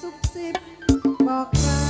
ซุบซิบบอกเรา